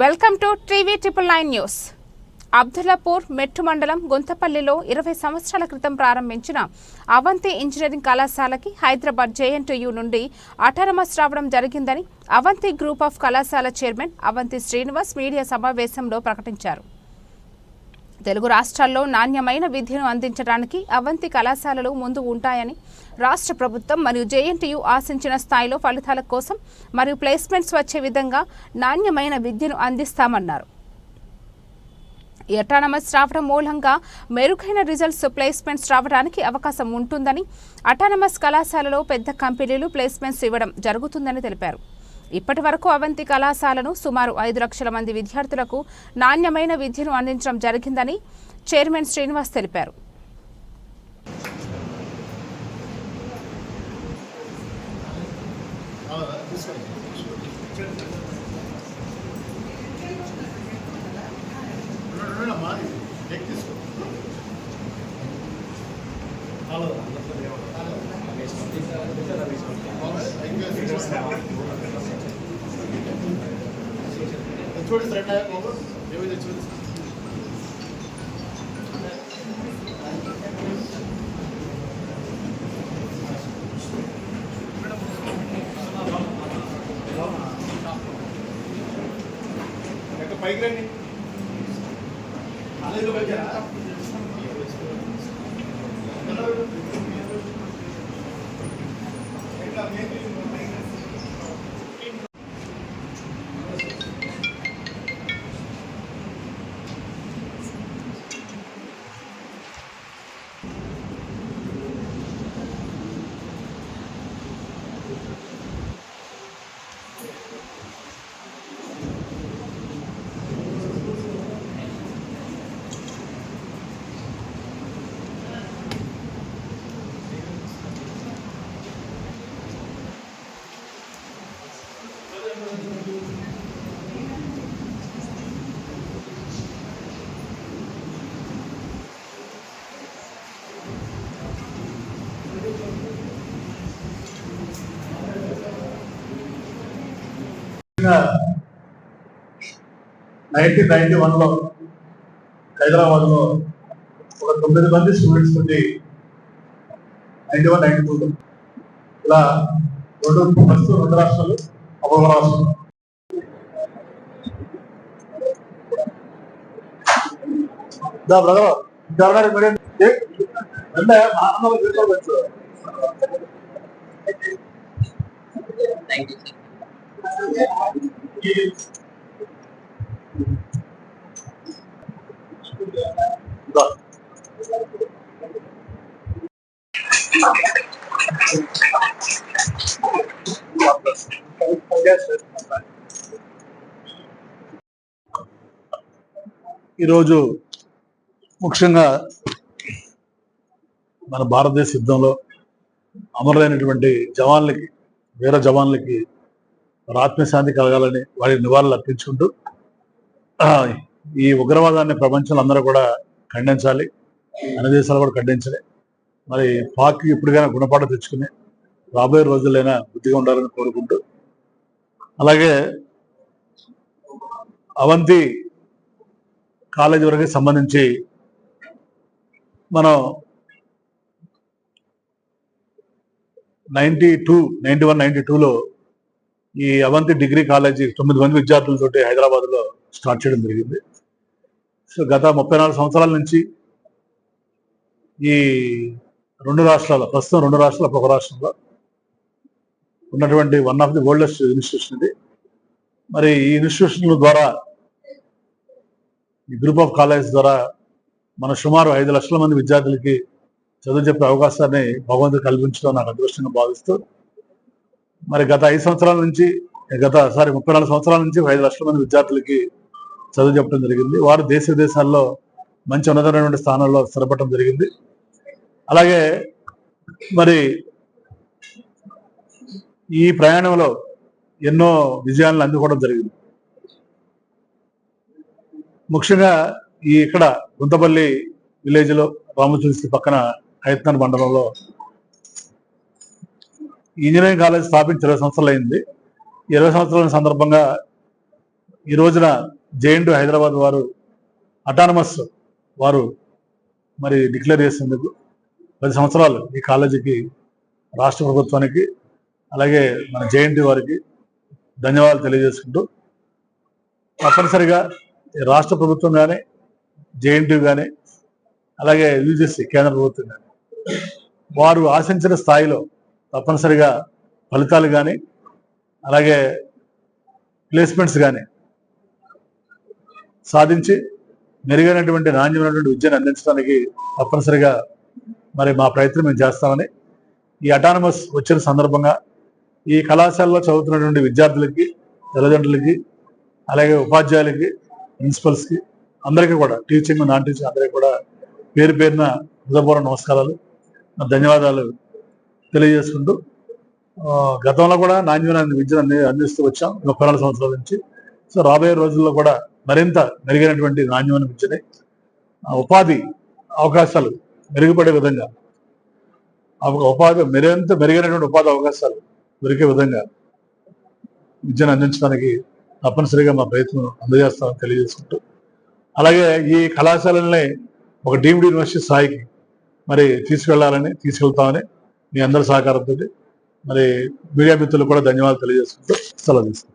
Welcome to TV triple nine news. Abdullapurmet మండలం గుంతపల్లిలో ఇరవై సంవత్సరాల క్రితం ప్రారంభించిన అవంతి ఇంజనీరింగ్ కళాశాలకి హైదరాబాద్ జేఎన్టీయు నుండి అటానమస్ రావడం జరిగిందని అవంతి గ్రూప్ ఆఫ్ కళాశాల చైర్మన్ అవంతి శ్రీనివాస్ మీడియా సమావేశంలో ప్రకటించారు. తెలుగు రాష్ట్రాల్లో నాణ్యమైన విద్యను అందించడానికి అవంతి కళాశాలలు ముందు ఉంటాయని రాష్ట్ర ప్రభుత్వం మరియు జేఎన్టీయు ఆశించిన స్థాయిలో ఫలితాల కోసం మరియు ప్లేస్మెంట్స్ వచ్చే విధంగా నాణ్యమైన విద్యను అందిస్తామన్నారు. ఎటానమస్ రావడం మూలంగా మెరుగైన రిజల్ట్స్ ప్లేస్మెంట్స్ రావడానికి అవకాశం ఉంటుందని అటానమస్ కళాశాలలో పెద్ద కంపెనీలు ప్లేస్మెంట్స్ ఇవ్వడం జరుగుతుందని తెలిపారు. ఇప్పటి వరకు అవంతి కళాశాలను సుమారు ఐదు లక్షల మంది విద్యార్థులకు నాణ్యమైన విద్యను అందించడం జరిగిందని చైర్మన్ శ్రీనివాస్ తెలిపారు. చూడండి ఫ్రెండ్ బాబు. ఏమైంది? చూడండి పైకి రండి. అలాగే వచ్చారా? ముఖ్యంగా నైన్టీన్ నైన్టీ వన్లో హైదరాబాద్లో ఒక తొమ్మిది మంది స్టూడెంట్స్ నుండి నైన్టీ వన్ నైన్టీ టూలో ఇలా రెండు ప్రస్తుతం రెండు రాష్ట్రాలు ఒక రాష్ట్రం. దా బ్రదర్ గవర్నర్ మీడియం అంటే ఆనందంలో తీసుకోవచ్చు దా ఈరోజు ముఖ్యంగా మన భారతదేశ యుద్ధంలో అమరులైనటువంటి జవాన్లకి వీర జవాన్లకి ఆత్మశాంతి కలగాలని వారి నివాళులు అర్పించుకుంటూ ఈ ఉగ్రవాదాన్ని ప్రపంచంలో అందరూ కూడా ఖండించాలి. అన్ని దేశాలు కూడా ఖండించాలి. మరి పాక్ ఇప్పటికైనా గుణపాఠం తెచ్చుకుని రాబోయే రోజులైనా బుద్ధిగా ఉండాలని కోరుకుంటూ అలాగే అవంతి కాలేజీ వరకు సంబంధించి మనం ninety two ninety one ninety టూలో ఈ అవంతి డిగ్రీ కాలేజీ తొమ్మిది మంది విద్యార్థులతోటి హైదరాబాద్లో స్టార్ట్ చేయడం జరిగింది. సో గత ముప్పై నాలుగు సంవత్సరాల నుంచి ఈ రెండు రాష్ట్రాల ప్రస్తుతం రెండు రాష్ట్రాల ఒక రాష్ట్రంలో ఉన్నటువంటి one of the oldest institution ఇది. మరి ఈ ఇన్స్టిట్యూషన్ల ద్వారా ఈ గ్రూప్ ఆఫ్ కాలేజ్ ద్వారా మన సుమారు ఐదు లక్షల మంది విద్యార్థులకి చదువు చెప్పే అవకాశాన్ని భగవంతుడు కల్పించడం నాకు అదృష్టంగా భావిస్తూ మరి గత ఐదు సంవత్సరాల నుంచి గత సారీ ముప్పై నాలుగు సంవత్సరాల నుంచి ఐదు లక్షల మంది విద్యార్థులకి చదువు చెప్పడం జరిగింది. వారు దేశ విదేశాల్లో మంచి ఉన్నతమైనటువంటి స్థానాల్లో స్థిరపడటం జరిగింది. అలాగే మరి ఈ ప్రయాణంలో ఎన్నో విజయాలను అందుకోవడం జరిగింది. ముఖ్యంగా ఈ ఇక్కడ గుంతపల్లి విలేజ్లో లో పక్కన హైత్నార్ మండలంలో ఇంజనీరింగ్ కాలేజ్ స్థాపించి ఇరవై సంవత్సరాలు అయింది ఇరవై సంవత్సరాల సందర్భంగా ఈ రోజున జేఎన్టీ హైదరాబాద్ వారు అటానమస్ వారు మరి డిక్లేర్ చేసేందుకు పది సంవత్సరాలు ఈ కాలేజీకి రాష్ట్ర ప్రభుత్వానికి అలాగే మన జేఎన్టీ వారికి ధన్యవాదాలు తెలియజేసుకుంటూ తప్పనిసరిగా రాష్ట్ర ప్రభుత్వం కానీ జేఎన్టీ కానీ అలాగే యూజీసీ కేంద్ర ప్రభుత్వం కానీ వారు ఆశించిన స్థాయిలో తప్పనిసరిగా ఫలితాలు కానీ అలాగే ప్లేస్మెంట్స్ కానీ సాధించి మెరుగైనటువంటి నాణ్యమైనటువంటి విద్యను అందించడానికి తప్పనిసరిగా మరి మా ప్రయత్నం మేము చేస్తామని ఈ అటానమస్ వచ్చిన సందర్భంగా ఈ కళాశాలలో చదువుతున్నటువంటి విద్యార్థులకి తల్లిదండ్రులకి అలాగే ఉపాధ్యాయులకి ప్రిన్సిపల్స్కి అందరికీ కూడా టీచింగ్ నాన్ టీచింగ్ అందరికీ కూడా పేరు పేరున హృదయపూర్వ నమస్కారాలు. ధన్యవాదాలు. తెలియజేసుకుంటూ గతంలో కూడా నాణ్యమైన విద్యను అంది అందిస్తూ వచ్చాం ముప్పై నాలుగు సంవత్సరాల నుంచి. సో రాబోయే రోజుల్లో కూడా మరింత మెరుగైనటువంటి నాణ్యమైన విద్యని ఆ, ఉపాధి అవకాశాలు మెరుగుపడే విధంగా ఆ ఉపాధి మరింత మెరుగైనటువంటి ఉపాధి అవకాశాలు దొరికే విధంగా విద్యను అందించడానికి తప్పనిసరిగా మా ప్రయత్నం అందజేస్తామని తెలియజేసుకుంటూ అలాగే ఈ కళాశాలల్ని ఒక డీమ్డ్ యూనివర్సిటీ స్థాయికి మరి తీసుకెళ్ళాలని తీసుకెళ్తామని మీ అందరి సహకారంతో మరి మీడియా మిత్రులు కూడా ధన్యవాదాలు తెలియజేసుకుంటూ సెలవు తీసుకుంటాం